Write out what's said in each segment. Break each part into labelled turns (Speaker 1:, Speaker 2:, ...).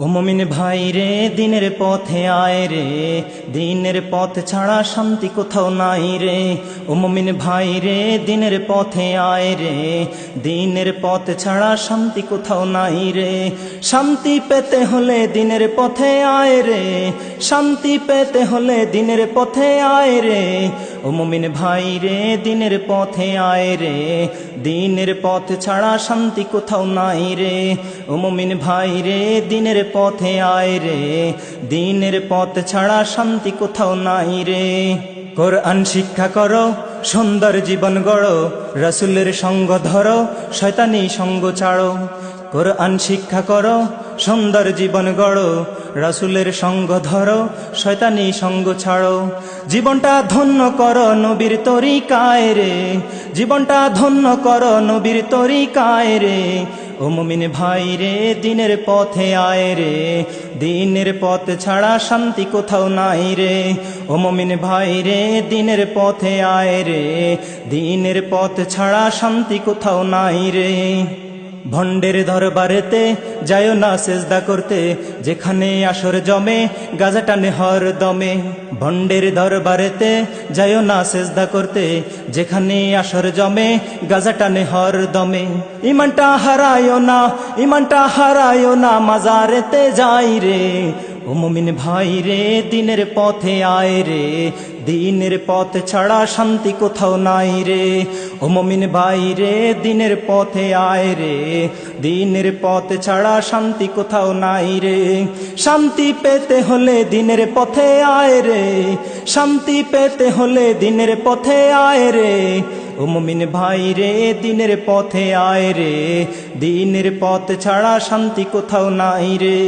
Speaker 1: ও মমিন ভাই রে, দিনের পথে আয় রে। দিনের পথ ছাড়া শান্তি কোথাও নাই রে। ও মমিন ভাই রে, দিনের পথে আয় রে। দিনের পথ ছাড়া শান্তি কোথাও নাই রে। শান্তি পেতে হলে দিনের পথে আয় রে। শান্তি পেতে হলে দিনের পথে আয় রে। ও মমিন ভাই রে, দিনের পথে আয় রে। দিনের পথ ছাড়া শান্তি কোথাও নাই রে। ও মমিন ভাই রে, দিনের পথে আয় রে। দিনের পথ ছাড়া শান্তি কোথাও নাই রে। কোরআন শিক্ষা করো, সুন্দর জীবন গড়ো, রসুলের সঙ্গ ধরো, শয়তানি সঙ্গ ছাড়ো। কোরআন শিক্ষা করো সুন্দর জীবন গড়ো, রাসুলের সঙ্গ ধরো, শয়তানি সঙ্গ ছাড়ো। জীবনটা ধন্য কর নবীর তরিকায় রে, জীবনটা ধন্য কর নবীর তরিকায় রে। ও মুমিন ভাই রে, দিনের পথে আয় রে, দিনের পথ ছাড়া শান্তি কোথাও নাই রে। ও মুমিন ভাই রে, দিনের পথে আয় রে, দিনের পথ ছাড়া শান্তি কোথাও নাই রে। ভণ্ডের দরবারেতে যায় না সেজদা করতে, যেখানে আসর জমে গাজা টানে হর দমে। ভণ্ডের দরবারেতে যায় না সেজদা করতে, যেখানে আসর জমে গাজা টানে হর দমে। ইমানটা হারায়ও না, ইমানটা হারায়ও না, মাজারেতে যাই রে। ও ভাই রে, দিনের পথে আয় রে। দিনের পথ ছাড়া শান্তি কোথাও নাই রে। ও ভাই রে, দিনের পথে আয় রে। দিনের পথ ছাড়া শান্তি কোথাও নাই রে। শান্তি পেতে হলে দিনের পথে আয় রে। শান্তি পেতে হলে দিনের পথে আয় রে। ও ভাই রে, দিনের পথে আয় রে। দিনের পথ ছাড়া শান্তি কোথাও নাই রে।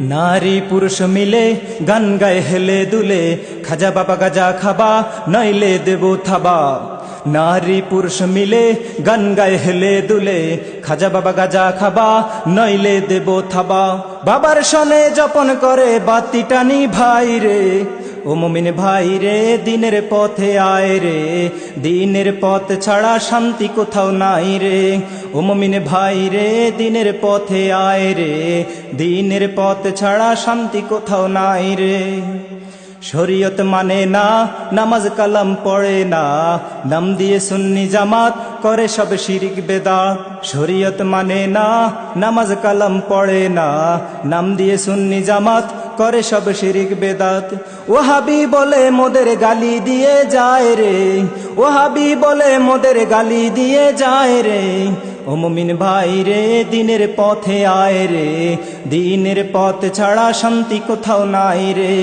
Speaker 1: নারী পুরুষ মিলে গান গায়ে, হেলে দুলে। খাজা বাবা গাজা খাবা, নইলে দেব থাবা। নারী পুরুষ মিলে গান গায়ে, হেলে দুলে। খাজা বাবা গাজা খাবা, নইলে দেব থাবা। বাবার সনে জপন করে বাতি টানি ভাই রে। ও মমিন ভাই রে, দিনের পথে আয় রে। দিনের পথ ছাড়া শান্তি কোথাও নাই রে। ও মমিন ভাই রে, দিনের পথে আয় রে। দিনের পথ ছাড়া শান্তি কোথাও নাই রে। শরীয়ত মানে না, নামাজ কালাম পড়ে না। নাম দিয়ে সুন্নি জামাত করে সব শিরিক বেদাত শরীয়ত মানে না, নামাজ কালাম পড়ে না। নাম দিয়ে সুন্নি জামাত করে সব শিরিক বেদাত। ওহাবি বলে মোদের গালি দিয়ে যায় রে। ওহাবি বলে মোদের গালি দিয়ে যায় রে। ও মুমিন ভাই রে, দিনের পথে আয় রে। দিনের পথ ছাড়া শান্তি কোথাও নাই রে।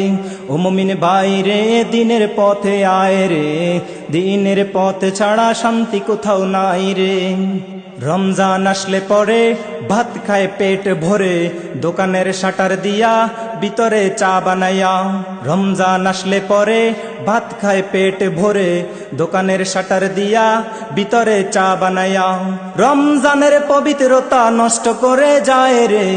Speaker 1: ও মুমিন ভাই রে, দিনের পথে আয় রে। দিনের পথ ছাড়া শান্তি কোথাও নাই রে। রমজান আসলে পরে ভাত খায় পেট ভরে। দোকানের শাটার দিয়া ভিতরে চা বানাইয়া রমজান আসলে পরে ভাত খায় পেট ভরে, দোকানের শাটার দিয়া ভিতরে চা বানাইয়া, রমজানের পবিত্রতা নষ্ট করে যায় রে।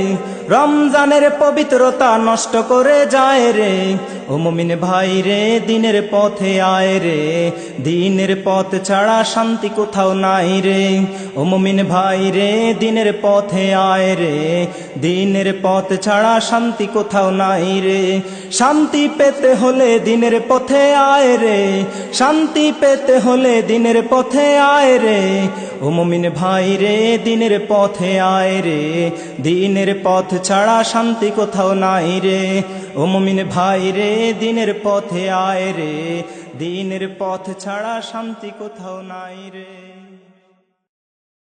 Speaker 1: রমজানের পবিত্রতা নষ্ট করে যায় রে। ও মুমিন ভাই রে, দিনের পথে আয় রে। দিনের পথ ছাড়া শান্তি কোথাও নাই রে। ও মুমিন ভাই রে, দিনের পথে আয় রে। দিনের পথ ছাড়া শান্তি কোথাও নাই রে। শান্তি পেতে হলে দিনের পথে আয় রে। শান্তি পেতে হলে দিনের পথে আয় রে। ও মুমিন ভাই রে, দিনের পথে আয় রে। দিনের পথ ছাড়া শান্তি কোথাও নাই রে। ও মমিন ভাই রে, দিনের পথে আয় রে। দিনের পথ ছাড়া শান্তি কোথাও নাই রে।